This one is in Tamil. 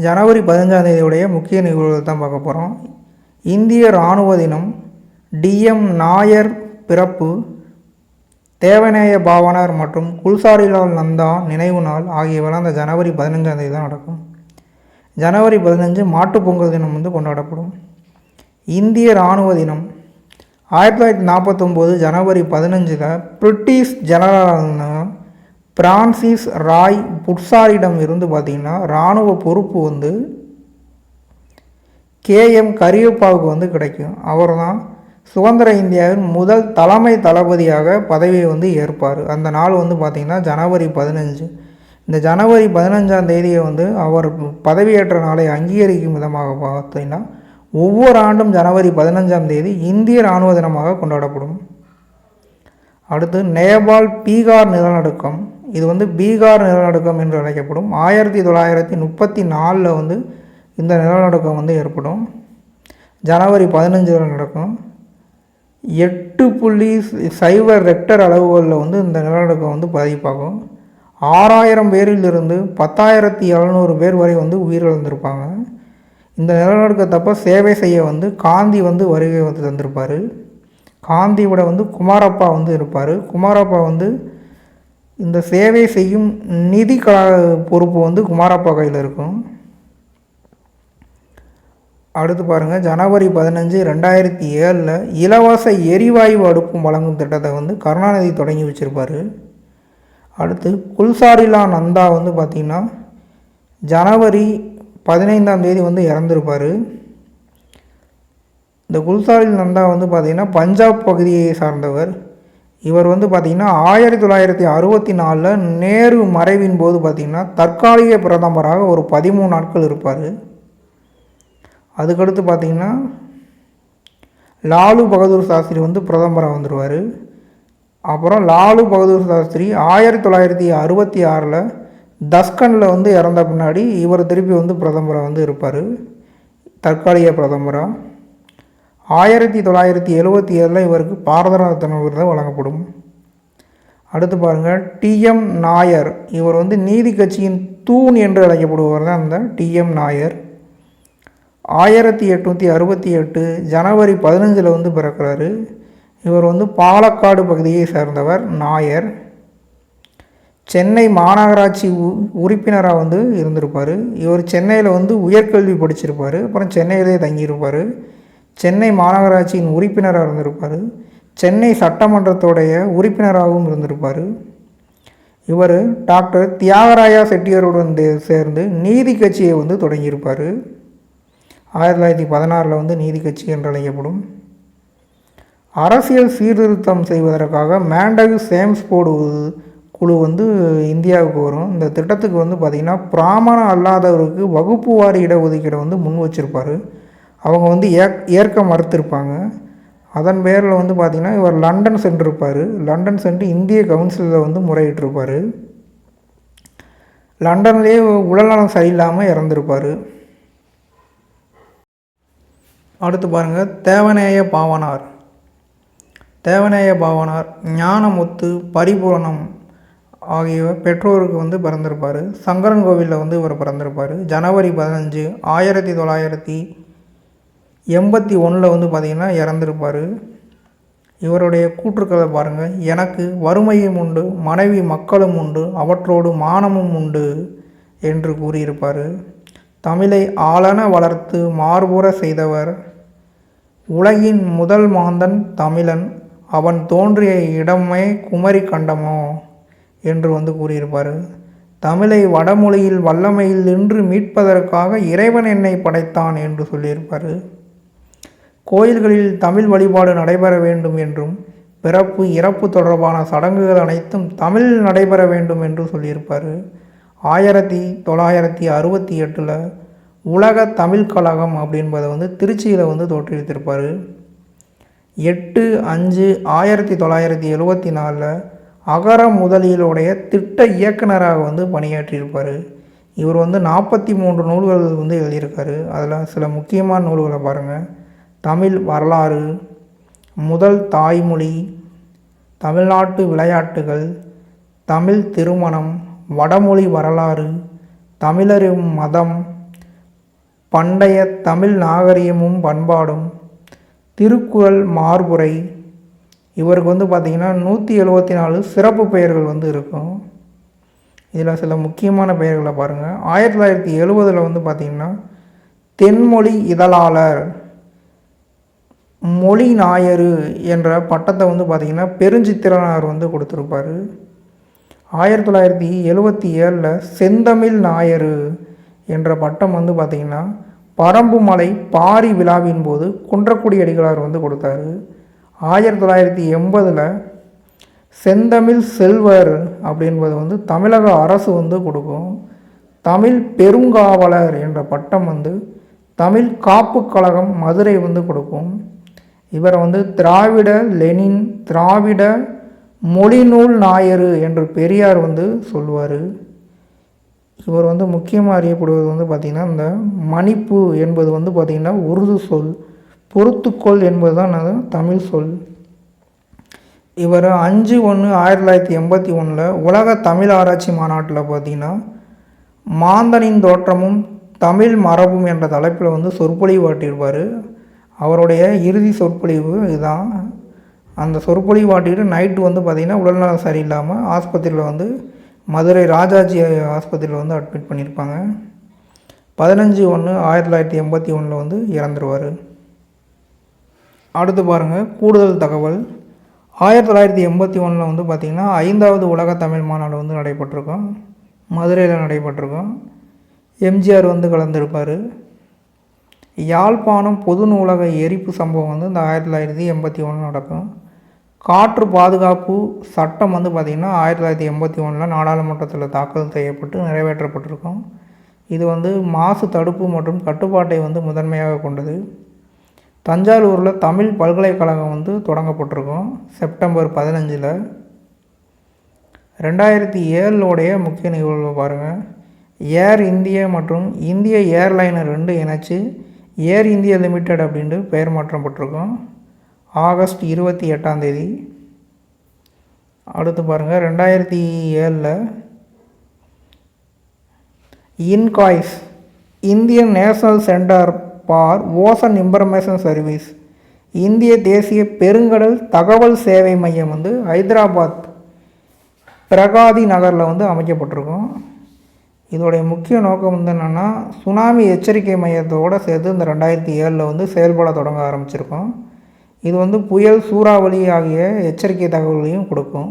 ஜனவரி பதினஞ்சாம் தேதியுடைய முக்கிய நிகழ்வுகள் தான் பார்க்க போகிறோம் இந்திய இராணுவ தினம் டிஎம் நாயர் பிறப்பு தேவநேய பாவனர் மற்றும் குல்சாரிலால் நந்தா நினைவு நாள் ஆகியவெல்லாம் அந்த ஜனவரி பதினஞ்சாம் தேதி தான் நடக்கும். ஜனவரி பதினஞ்சு மாட்டுப் பொங்கல் தினம் வந்து கொண்டாடப்படும். இந்திய இராணுவ தினம் ஆயிரத்தி தொள்ளாயிரத்தி நாற்பத்தொம்போது ஜனவரி பதினஞ்சில் பிரிட்டிஷ் ஜெனரலான பிரான்சிஸ் ராய் புட்சாரிடம் இருந்து பார்த்திங்கன்னா இராணுவ பொறுப்பு வந்து கேஎம் கரியப்பாவுக்கு வந்து கிடைக்கும். அவர் தான் சுதந்திர இந்தியாவின் முதல் தலைமை தளபதியாக பதவியை வந்து ஏற்பார். அந்த நாள் வந்து பார்த்திங்கன்னா ஜனவரி பதினஞ்சு. இந்த ஜனவரி பதினஞ்சாம் தேதியை வந்து அவர் பதவியேற்ற நாளை அங்கீகரிக்கும் விதமாக பார்த்தீங்கன்னா ஒவ்வொரு ஆண்டும் ஜனவரி பதினஞ்சாம் தேதி இந்திய இராணுவ தினமாக கொண்டாடப்படும். அடுத்து நேபாள் பீகார் நிலநடுக்கம். இது வந்து பீகார் நிலநடுக்கம் என்று அழைக்கப்படும். ஆயிரத்தி தொள்ளாயிரத்தி முப்பத்தி நாலில் வந்து இந்த நிலநடுக்கம் வந்து ஏற்படும். ஜனவரி பதினஞ்சில் நடக்கும். எட்டு புள்ளி சைபர் ரெக்டர் அளவுகளில் வந்து இந்த நிலநடுக்கம் வந்து பாதிப்பாகும். ஆறாயிரம் பேரிலிருந்து பத்தாயிரத்தி எழுநூறு பேர் வரை வந்து உயிரிழந்திருப்பாங்க. இந்த நிலநடுக்கத்தப்போ சேவை செய்ய வந்து காந்தி வந்து வருகை வந்து தந்திருப்பார். காந்தியோட வந்து குமாரப்பா வந்து இருப்பார். குமாரப்பா வந்து இந்த சேவை செய்யும் நிதி க பொறுப்பு வந்து குமாரப்பா கையில் இருக்கும். அடுத்து பாருங்கள் ஜனவரி பதினஞ்சு ரெண்டாயிரத்தி ஏழில் இலவச எரிவாயு அடுப்பும் வழங்கும் திட்டத்தை வந்து கருணாநிதி தொடங்கி வச்சுருப்பார். அடுத்து குல்சாரிலா நந்தா வந்து பார்த்திங்கன்னா ஜனவரி பதினைந்தாம் தேதி வந்து இறந்துருப்பார். இந்த குல்சாரில் நந்தா வந்து பார்த்திங்கன்னா பஞ்சாப் பகுதியை சார்ந்தவர். இவர் வந்து பார்த்திங்கன்னா ஆயிரத்தி தொள்ளாயிரத்தி அறுபத்தி நாலில் நேரு மறைவின் போது பார்த்திங்கன்னா தற்காலிக பிரதமராக ஒரு பதிமூணு நாட்கள் இருப்பார். அதுக்கடுத்து பார்த்திங்கன்னா லாலு பகதூர் சாஸ்திரி வந்து பிரதமராக வந்துடுவார் அப்புறம் லாலு பகதூர் சாஸ்திரி ஆயிரத்தி தொள்ளாயிரத்தி அறுபத்தி ஆறில் தஸ்கனில் வந்து இறந்த பின்னாடி இவர் திருப்பி வந்து பிரதமராக வந்து இருப்பார். தற்காலிக பிரதமராக ஆயிரத்தி தொள்ளாயிரத்தி எழுபத்தி ஏழில் இவருக்கு பாரத ரத்ன விருது வழங்கப்படும். அடுத்து பாருங்கள் டிஎம் நாயர். இவர் வந்து நீதி கட்சியின் தூண் என்று அழைக்கப்படுபவர் தான் அந்த டிஎம் நாயர். ஆயிரத்தி எட்நூற்றி அறுபத்தி எட்டு ஜனவரி பதினஞ்சில் வந்து பிறக்கிறாரு. இவர் வந்து பாலக்காடு பகுதியை சேர்ந்தவர் நாயர். சென்னை மாநகராட்சி உ உறுப்பினராக வந்து இருந்திருப்பார். இவர் சென்னையில் வந்து உயர்கல்வி படிச்சிருப்பார். அப்புறம் சென்னையிலே தங்கியிருப்பார். சென்னை மாநகராட்சியின் உறுப்பினராக இருந்திருப்பார். சென்னை சட்டமன்றத்தோடைய உறுப்பினராகவும் இருந்திருப்பார். இவர் டாக்டர் தியாகராயா செட்டியாருடன் சேர்ந்து நீதி கட்சியை வந்து தொடங்கியிருப்பார். ஆயிரத்தி தொள்ளாயிரத்தி பதினாறில் வந்து நீதி கட்சி என்று அழைக்கப்படும் அரசியல் சீர்திருத்தம் செய்வதற்காக மேண்டகு சேம்ஸ்போர்டு குழு வந்து இந்தியாவுக்கு வரும். இந்த திட்டத்துக்கு வந்து பார்த்திங்கன்னா பிராமணம் அல்லாதவருக்கு வகுப்பு வாரி இடஒதுக்கீடை வந்து முன் வச்சுருப்பார். அவங்க வந்து ஏற் ஏற்க மறுத்திருப்பாங்க. அதன் பேரில் வந்து பார்த்திங்கன்னா இவர் லண்டன் சென்றிருப்பார். லண்டன் சென்று இந்திய கவுன்சிலில் வந்து முறையிட்டிருப்பார். லண்டன்லேயே உடல்நலம் சரியில்லாமல் இறந்துருப்பார். அடுத்து பாருங்கள் தேவநேய பாவனார். தேவநேய பாவனார் ஞானமுத்து பரிபூரணம் ஆகிய பெற்றோருக்கு வந்து பிறந்திருப்பார். சங்கரன் கோவிலில் வந்து இவர் பிறந்திருப்பார். ஜனவரி பதினஞ்சு ஆயிரத்தி தொள்ளாயிரத்தி எண்பத்தி ஒன்றில் வந்து பார்த்திங்கன்னா இறந்துருப்பார். இவருடைய கூற்றுக்களை பாருங்கள் எனக்கு வறுமையும் உண்டு மனைவி மக்களும் உண்டு அவற்றோடு மானமும் உண்டு என்று கூறியிருப்பார். தமிழை ஆளன வளர்த்து மார்புற செய்தவர் உலகின் முதல் மாந்தன் தமிழன் அவன் தோன்றிய இடமே குமரி கண்டமோ என்று வந்து கூறியிருப்பார். தமிழை வடமொழியில் வல்லமையில் நின்று மீட்பதற்காக இறைவன் என்னை படைத்தான் என்று சொல்லியிருப்பார். கோயில்களில் தமிழ் வழிபாடு நடைபெற வேண்டும் என்றும் பிறப்பு இறப்பு தொடர்பான சடங்குகள் அனைத்தும் தமிழில் நடைபெற வேண்டும் என்று சொல்லியிருப்பார். ஆயிரத்தி தொள்ளாயிரத்தி அறுபத்தி எட்டில் உலக தமிழ் கழகம் அப்படின்பதை வந்து திருச்சியில் வந்து தோற்றுவித்திருப்பார். எட்டு அஞ்சு ஆயிரத்தி தொள்ளாயிரத்தி எழுபத்தி நாலில் அகர முதலியலுடைய திட்ட இயக்குனராக வந்து பணியாற்றியிருப்பார். இவர் வந்து நாற்பத்தி மூன்று நூல்கள் வந்து எழுதியிருக்காரு. அதில் சில முக்கியமான நூல்களை பாருங்கள் தமிழ் வரலாறு முதல் தாய்மொழி தமிழ்நாட்டு விளையாட்டுகள் தமிழ் திருமணம் வடமொழி வரலாறு தமிழரும் மதம் பண்டைய தமிழ் நாகரிகமும் பண்பாடும் திருக்குறள் மார்புரை இவருக்கு வந்து பார்த்திங்கன்னா நூற்றி எழுபத்தி நாலு சிறப்பு பெயர்கள் வந்து இருக்கும். இதில் சில முக்கியமான பெயர்களை பாருங்கள் ஆயிரத்தி தொள்ளாயிரத்தி எழுபதில் வந்து பார்த்திங்கன்னா தென்மொழி இதழாளர் மொழி நாயரு என்ற பட்டத்தை வந்து பார்த்திங்கன்னா பெருஞ்சித்திரனார் வந்து கொடுத்துருப்பார். ஆயிரத்தி தொள்ளாயிரத்தி எழுபத்தி ஏழில் செந்தமிழ் நாயரு என்ற பட்டம் வந்து பார்த்திங்கன்னா பரம்புமலை பாரி விழாவின் போது குன்றக்குடி அடிகளார் வந்து கொடுத்தாரு. ஆயிரத்தி தொள்ளாயிரத்தி எண்பதில் செந்தமிழ் செல்வர் அப்படின்பது வந்து தமிழக அரசு வந்து கொடுக்கும். தமிழ் பெருங்காவலர் என்ற பட்டம் வந்து தமிழ் காப்பு கழகம் மதுரை வந்து கொடுக்கும். இவரை வந்து திராவிட லெனின் திராவிட மொழிநூல் நாயரு என்று பெரியார் வந்து சொல்லுவார். இவர் வந்து முக்கியமாக அறியப்படுவது வந்து பார்த்திங்கன்னா இந்த மணிப்பு என்பது வந்து பார்த்திங்கன்னா உருது சொல் பொறுத்துக்கொள் என்பது தான் அது தமிழ் சொல். இவர் அஞ்சு ஒன்று ஆயிரத்தி தொள்ளாயிரத்தி எண்பத்தி ஒன்றில் உலக தமிழ் ஆராய்ச்சி மாநாட்டில் பார்த்திங்கன்னா மாந்தனின் தோற்றமும் தமிழ் மரபும் என்ற தலைப்பில் வந்து சொற்பொழிவாட்டியிருப்பார் அவருடைய இறுதி சொற்பொழிவு இதுதான். அந்த சொற்பொழிவு வாட்டிட்டு நைட்டு வந்து பார்த்திங்கன்னா உடல்நலம் சரியில்லாமல் ஆஸ்பத்திரியில் வந்து மதுரை ராஜாஜி ஆஸ்பத்திரியில் வந்து அட்மிட் பண்ணியிருப்பாங்க பதினஞ்சு ஒன்று ஆயிரத்தி தொள்ளாயிரத்தி எண்பத்தி ஒன்றில் வந்து இறந்துருவார். அடுத்து பாருங்கள் கூடுதல் தகவல். ஆயிரத்தி தொள்ளாயிரத்தி எண்பத்தி ஒன்றில் வந்து பார்த்திங்கன்னா ஐந்தாவது உலக தமிழ் மாநாடு வந்து நடைபெற்றிருக்கோம். மதுரையில் நடைபெற்றிருக்கோம். எம்ஜிஆர் வந்து கலந்துருப்பார். யாழ்ப்பாணம் பொது நூலக எரிப்பு சம்பவம் வந்து இந்த ஆயிரத்தி தொள்ளாயிரத்தி எண்பத்தி ஒன்று நடக்கும். காற்று பாதுகாப்பு சட்டம் வந்து பார்த்திங்கன்னா ஆயிரத்தி தொள்ளாயிரத்தி எண்பத்தி ஒன்றில் நாடாளுமன்றத்தில் தாக்கல் செய்யப்பட்டு நிறைவேற்றப்பட்டிருக்கும். இது வந்து மாசு தடுப்பு மற்றும் கட்டுப்பாட்டை வந்து முதன்மையாக கொண்டது. தஞ்சாவூரில் தமிழ் பல்கலைக்கழகம் வந்து தொடங்கப்பட்டிருக்கும் செப்டம்பர் பதினஞ்சில். ரெண்டாயிரத்தி ஏழுடைய முக்கிய நிகழ்வு பாருங்கள் ஏர் இந்தியா மற்றும் இந்திய ஏர்லைனர் ரெண்டு இணைச்சு ஏர் இந்தியா லிமிடெட் அப்படின்ட்டு பெயர் மாற்றம் பட்டிருக்கோம். ஆகஸ்ட் இருபத்தி எட்டாம் தேதி. அடுத்து பாருங்கள் ரெண்டாயிரத்தி ஏழில் INCOIS Indian National Centre for Ocean Information Service இந்திய தேசிய பெருங்கடல் தகவல் சேவை மையம் வந்து ஹைதராபாத் பிரகாதி நகரில் வந்து அமைக்கப்பட்டிருக்கும். இதோடைய முக்கிய நோக்கம் வந்து என்னென்னா சுனாமி எச்சரிக்கை மையத்தோடு சேர்த்து இந்த ரெண்டாயிரத்தி ஏழில் வந்து செயல்பட தொடங்க ஆரம்பிச்சிருக்கோம். இது வந்து புயல் சூறாவளி ஆகிய எச்சரிக்கை தகவல்களையும் கொடுக்கும்.